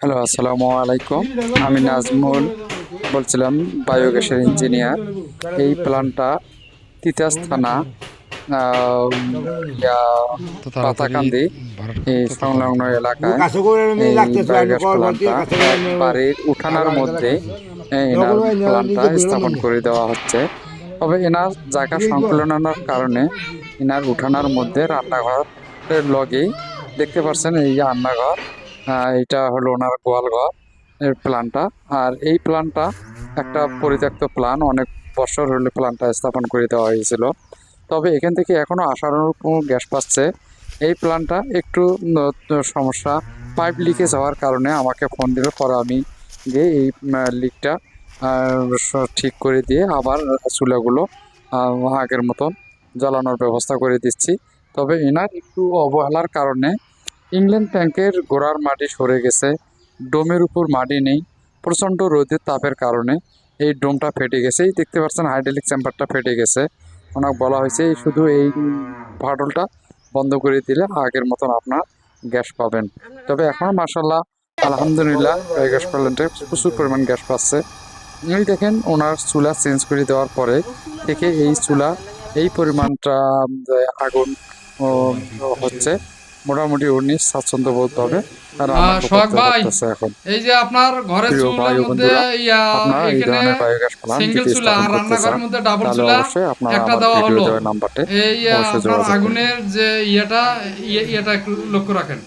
Hello আসসালামু আলাইকুম। আমি নাজমুল বলছিলাম বায়োগ্যাসের ইঞ্জিনিয়ার। এই প্ল্যানটা তিতাস থানা পাতাকান্দি এই সংলগ্ন এলাকায় বাড়ির উঠানোর মধ্যে এই এনার প্ল্যান্টটা স্থাপন করে দেওয়া হচ্ছে। তবে এনার জায়গা সংকুলনের কারণে এনার উঠানার মধ্যে রান্নাঘরের লগেই দেখতে পাচ্ছেন এই যে রান্নাঘর। এটা হলো ওনার গোয়ালঘর এর প্ল্যানটা আর এই প্ল্যানটা একটা পরিত্যক্ত প্ল্যান অনেক বছর হলে প্ল্যানটা স্থাপন করে দেওয়া হয়েছিল। তবে এখান থেকে এখনও আসানোর কোনো গ্যাস পাচ্ছে। এই প্ল্যানটা একটু সমস্যা, পাইপ লিকেজ হওয়ার কারণে আমাকে ফোন দিল, পরে আমি গিয়ে এই লিকটা ঠিক করে দিয়ে আবার চুলাগুলো আগের মতন জ্বালানোর ব্যবস্থা করে দিচ্ছি। তবে এনার একটু অবহেলার কারণে ইংল্যান্ড ট্যাঙ্কের গোড়ার মাটি সরে গেছে। ডোমের উপর মাটি নেই। প্রচণ্ড রোদের তাপের কারণে এই ডোমটা ফেটে গেছে। এই দেখতে পাচ্ছেন, হাইড্রোলিক চেম্বারটা ফেটে গেছে। ওনাকে বলা হয়েছে শুধু এই ফাটলটা বন্ধ করে দিলে আগের মতন আপনার গ্যাস পাবেন। তবে এখন মাসাল্লাহ আলহামদুলিল্লাহ গ্যাস প্ল্যান্টে প্রচুর পরিমাণ গ্যাস পাচ্ছে। এই দেখেন, ওনার চুলা চেঞ্জ করে দেওয়ার পরে থেকে এই চুলা, এই পরিমাণটা, আগুন হচ্ছে। মোটামুটি উনি স্বাচ্ছন্দ্য বোধ হবে আর সোহাগ ভাই। এই যে আপনার ঘরের চুলার মধ্যে ইয়া এখানে সিঙ্গেল চুলা আর রান্নাঘরের মধ্যে ডাবল চুলা একটা আমার দেওয়া হলো। এই আপনার আগুনের যে ইয়েটা ইয়ে- ইয়েটা একটু লক্ষ্য রাখেন।